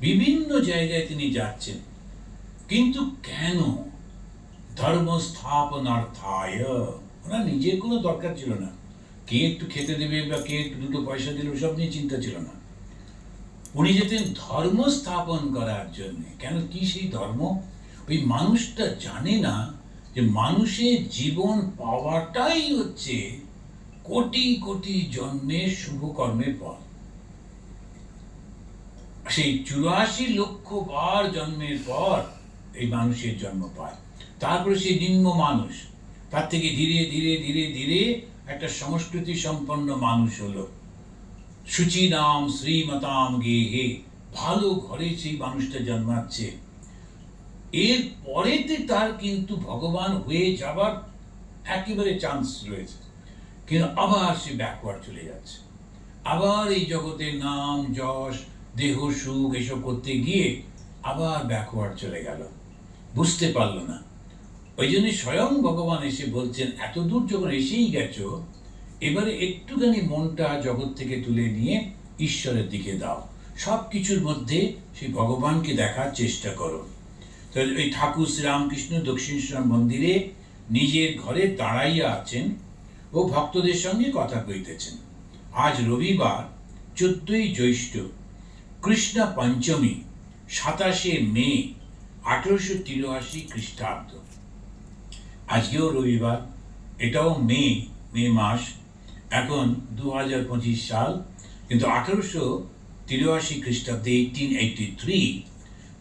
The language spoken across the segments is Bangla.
বিভিন্ন জায়গায় তিনি যাচ্ছেন। কিন্তু কেন? ধর্ম স্থাপনার্থায় ওনার নিজের কোনো দরকার ছিল না। কে একটু খেতে দেবে বা কে একটু দুটো পয়সা দিলে, ওসব নিয়ে চিন্তা ছিল না। উনি যেতেন ধর্ম স্থাপন করার জন্য। কেন? কি সেই ধর্ম? ওই মানুষটা জানে না যে মানুষের জীবন পাওয়াটাই হচ্ছে কোটি কোটি জন্মের শুভ কর্মের ফল। সেই চুরাশি লক্ষ বার জন্মের পর এই মানুষের জন্ম পায়। তারপরে সেই নিম্ন মানুষ, তার থেকে ধীরে ধীরে ধীরে ধীরে একটা সংস্কৃতি সম্পন্ন মানুষ হলো। সুচিনাম শ্রীমতাম গে গেহে, ভালো ঘরে সেই মানুষটা জন্মাচ্ছে। এর পরেতে তার কিন্তু ভগবান হয়ে যাবার একেবারে চান্স রয়েছে। কিন্তু আবার সে ব্যাকওয়ার্ড চলে যাচ্ছে। আবার এই জগতের নাম যশ দেহ সুখ এসব করতে গিয়ে আবার ব্যাকওয়ার্ড চলে গেল। বুঝতে পারল না। ওই জন্য স্বয়ং ভগবান এসে বলছেন, এত দূর যখন এসেই গেছ, এবারে একটুখানি মনটা জগৎ থেকে তুলে নিয়ে ঈশ্বরের দিকে দাও। সব কিছুর মধ্যে সেই ভগবানকে দেখার চেষ্টা করো। তো ওই ঠাকুর শ্রীরামকৃষ্ণ দক্ষিণেশ্বর মন্দিরে নিজের ঘরে দাঁড়াইয়া আছেন ও ভক্তদের সঙ্গে কথা কইতেছেন। আজ রবিবার, চোদ্দই জ্যৈষ্ঠ কৃষ্ণ পঞ্চমী, সাতাশে মে, আঠেরোশো তিরাশি খ্রিস্টাব্দ। আজকেও রবিবার, এটাও মে মে মাস। এখন দু হাজার পঁচিশ সাল, কিন্তু আঠেরোশো তিরাশি খ্রিস্টাব্দে এইটিন এইটি থ্রি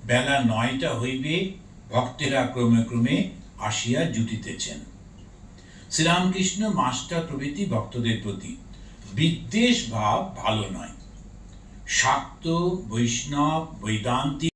বেলা নয়টা হইবে, ভক্তেরা ক্রমে ক্রমে আসিয়া জুটিতেছেন। শ্রীরামকৃষ্ণ মাস্টার প্রভৃতি ভক্তদের প্রতি বিদ্বেষ ভাব ভালো নয়। শাক্ত বৈষ্ণব বৈদান্তিক